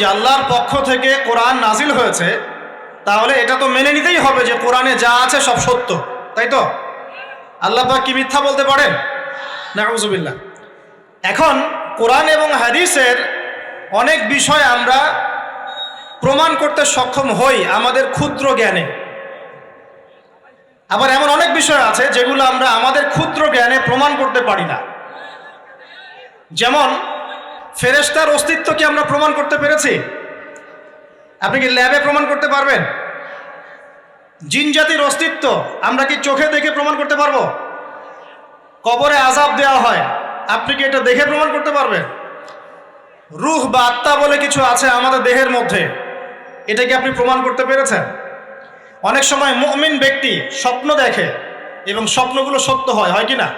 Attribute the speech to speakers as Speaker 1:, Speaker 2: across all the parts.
Speaker 1: আল্লাহর পক্ষ থেকে কোরআন নাজিল হয়েছে, তাহলে এটা তো মেনে নিতেই হবে যে কোরআনে যা আছে সব সত্য, তাই তো? আল্লাহ পাক কি মিথ্যা বলতে পারেন? নাউজুবিল্লাহ। এখন কোরআন এবং হাদিসের অনেক বিষয় আমরা প্রমাণ করতে সক্ষম হই আমাদের ক্ষুদ্র জ্ঞানে। আবার এমন অনেক বিষয় আছে যেগুলো আমরা আমাদের ক্ষুদ্র জ্ঞানে প্রমাণ করতে পারি না। যেমন ফেরেশতার অস্তিত্ব কি আমরা প্রমাণ করতে পেরেছি? আপনি কি ল্যাবে প্রমাণ করতে পারবেন? জিন জাতির অস্তিত্ব আমরা কি চোখে দেখে প্রমাণ করতে পারব? কবরে আজাব দেওয়া হয়, আপনি কি এটা দেখে প্রমাণ করতে পারবেন? রুহ বা আত্মা বলে কিছু আছে আমাদের দেহের মধ্যে, এটা কি আপনি প্রমাণ করতে পেরেছেন? অনেক সময় মুমিন ব্যক্তি স্বপ্ন দেখে এবং স্বপ্নগুলো সত্য হয় হয় কি না?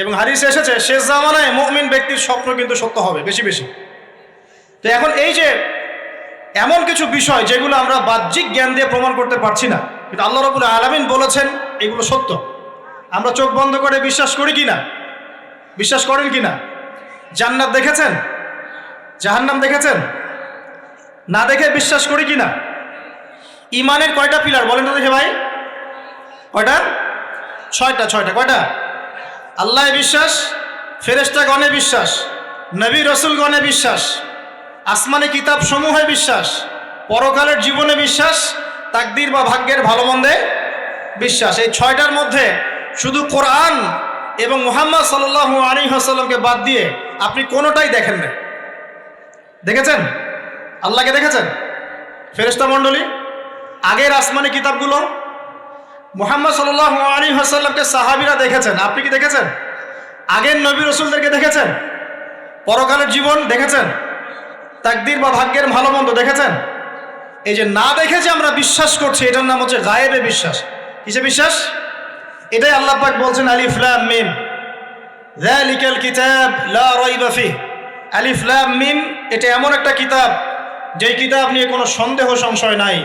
Speaker 1: এবং হারিস এসেছে, শেষ জামানায় মুমিন ব্যক্তির স্বপ্ন কিন্তু সত্য হবে, বেশি বেশি। তো এখন এই যে এমন কিছু বিষয় যেগুলো আমরা বাহ্যিক জ্ঞান দিয়ে প্রমাণ করতে পারছি না, কিন্তু আল্লাহ রবুল আলমিন বলেছেন এগুলো সত্য। আমরা চোখ বন্ধ করে বিশ্বাস করি কি না বিশ্বাস করেন কি না জান্নাত দেখেছেন? জাহান্নাম দেখেছেন? না দেখে বিশ্বাস করি কি না ইমানের কয়টা পিলার? বলেন তো দেখে ভাই। কয়টা? ছয়টা ছয়টা, কয়টা? আল্লাহ বিশ্বাস ফেরেস্তা গণে বিশ্বাস, নবী রসুল গণে বিশ্বাস, আসমানি কিতাব সমূহে বিশ্বাস, পরকালের জীবনে বিশ্বাস, তাকদির বা ভাগ্যের ভালো মন্দে বিশ্বাস। এই ছয়টার মধ্যে শুধু কোরআন এবং মোহাম্মদ সাল্লাহ আলী হাসাল্লামকে বাদ দিয়ে আপনি কোনোটাই দেখেন না। দেখেছেন? আল্লাহকে দেখেছেন? ফেরেস্তা মণ্ডলী, আগের আসমানি কিতাবগুলো মোহাম্মদ সাল্লাহ আলী হাসাল্লামকে সাহাবিরা দেখেছেন। আপনি কি দেখেছেন? আগের নবী রসুলদেরকে দেখেছেন? পরকালের জীবন দেখেছেন? তাকদির বা ভাগ্যের ভালো মন্দ দেখেছেন? এই যে না দেখে যে আমরা বিশ্বাস করছি, এটার নাম হচ্ছে গায়েবে বিশ্বাস। কিসে বিশ্বাস? এটাই আল্লাহ পাক বলছেন, আলিফ, লাম, মিম। যালিকাল কিতাব লা রাইবা ফিহ। আলিফ, লাম, মিম, এটা এমন একটা কিতাব, যেই কিতাব নিয়ে কোনো সন্দেহ, সংশয় নাই।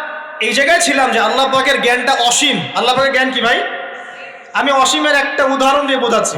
Speaker 1: এই জায়গায় ছিলাম যে আল্লাহ পাকের জ্ঞানটা অসীম। আল্লাহ পাকের জ্ঞান কি ভাই? আমি অসীমের একটা উদাহরণ দিয়ে বোঝাচ্ছি।